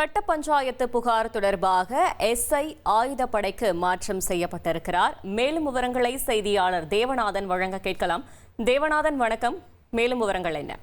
கட்ட பஞ்சாயத்து புகார் தொடர்பாக எஸ்ஐ ஆயுதப்படைக்கு மாற்றம் செய்யப்பட்டிருக்கிறார். மேலும் விவரங்களை செய்தியாளர் தேவநாதன் வழங்க கேட்கலாம். தேவநாதன் வணக்கம். மேலும் விவரங்கள் என்ன?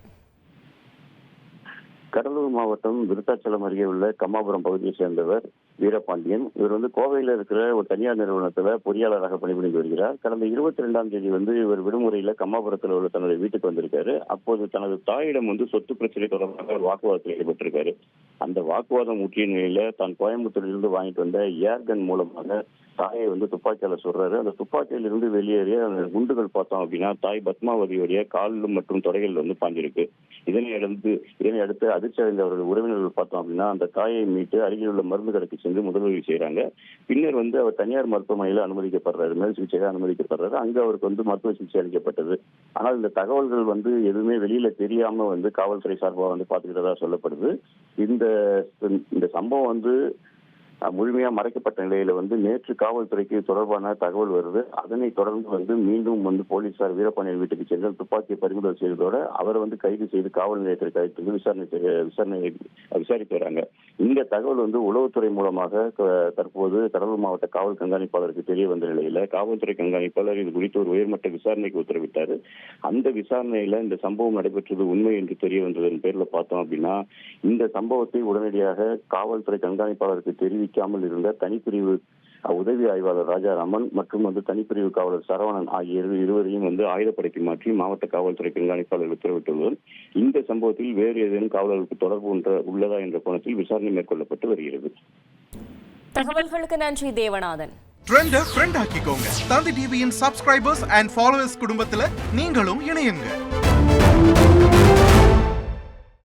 கடலூர் மாவட்டம் விருத்தாச்சலம் அருகே உள்ள கம்மாபுரம் பகுதியை சேர்ந்தவர் வீரபாண்டியன். இவர் வந்து கோவையில் இருக்கிற ஒரு தனியார் நிறுவனத்தில் பொறியாளராக பணிபுரிந்து வருகிறார். கடந்த இருபத்தி ரெண்டாம் தேதி வந்து இவர் விடுமுறையில் கம்மாபுரத்தில் உள்ள தனது வீட்டுக்கு வந்திருக்காரு. அப்போது தனது தாயிடம் வந்து சொத்து பிரச்சனை தொடர்பாக ஒரு வாக்குவாதத்தில் ஈடுபட்டிருக்காரு. அந்த வாக்குவாதம் முற்றிய நிலையில தான் கோயம்புத்தூரிலிருந்து வாங்கிட்டு வந்த ஏர்கன் மூலமாக தாயை வந்து துப்பாக்கியால சொல்றாரு அந்த துப்பாக்கியிலிருந்து வெளியேறிய அந்த குண்டுகள் பார்த்தோம் அப்படின்னா தாய் பத்மாவதியுடைய காலிலும் மற்றும் தொடைகளில் வந்து பாஞ்சிருக்கு. இதனை அடுத்து இதனை அடுத்து அதிர்ச்சி அடைந்தவர்கள் உறவினர்கள் பார்த்தோம் அப்படின்னா அந்த தாயை மீட்டு அருகில் உள்ள மருந்து கடைக்கு சென்று முதலுதவி செய்யறாங்க பின்னர் வந்து அவர் தனியார் மருத்துவமனையில் அனுமதிக்கப்படுறாரு. மேல் சிகிச்சையாக அனுமதிக்கப்படுறாரு. அங்கே அவருக்கு வந்து மருத்துவ சிகிச்சை அளிக்கப்பட்டது. ஆனால் இந்த தகவல்கள் வந்து எதுவுமே வெளியில தெரியாம வந்து காவல்துறை சார்பாக வந்து பார்த்துக்கிட்டதா சொல்லப்படுது. இந்த இந்த சம்பவம் வந்து முழுமையாக முழுமையா மறைக்கப்பட்ட நிலையில வந்து நேற்று காவல்துறைக்கு தொடர்பான தகவல் வருது. அதனை தொடர்ந்து வந்து மீண்டும் வந்து போலீசார் வீரபாண்டியன் வீட்டுக்கு சென்று துப்பாக்கியை பறிமுதல் செய்ததோட அவரை வந்து கைது செய்து காவல் நிலையத்திற்கு அழைத்து வந்து விசாரணை செய்ய- விசாரணை விசாரித்து வராங்க. இந்த தகவல் வந்து உளவுத்துறை மூலமாக க- தற்போது கடலூர் மாவட்ட காவல் கண்காணிப்பாளருக்கு தெரிய வந்த நிலையில காவல்துறை கண்காணிப்பாளர் இது குறித்து ஒரு உயர்மட்ட விசாரணைக்கு உத்தரவிட்டாரு. அந்த விசாரணையில இந்த சம்பவம் நடைபெற்றது உண்மை என்று தெரிய வந்ததன் பேர்ல பார்த்தோம் அப்படின்னா இந்த சம்பவத்தை உடனடியாக காவல்துறை கண்காணிப்பாளருக்கு தெரிவிக்காமல் இருந்த தனிப்பிரிவு உதவி ஆய்வாளர் ராஜாராமன் மற்றும் வந்து தனிப்பிரிவு காவலர் சரவணன் ஆகிய இரு- இருவரையும் வந்து ஆயுதப்படைக்கு மாற்றி மாவட்ட காவல்துறை கண்காணிப்பாளர் உத்தரவிட்டுள்ளனர் இந்த சம்பவத்தில் வேறு ஏதேனும் காவலர்களுக்கு தொடர்பு உண்ட- உள்ளதா என்ற கோணத்தில் விசாரணை மேற்கொள்ளப்பட்டு வருகிறது. தகவல்களுக்கு நன்றி தேவநாதன். ட்ரெண்ட ஃப்ரெண்ட் ஆக்கிக்கோங்க. தந்தி டிவியின் சப்ஸ்கிரைபர்ஸ் அண்ட் ஃபாலோவர்ஸ் குடும்பத்துல நீங்களும் இணையுங்க.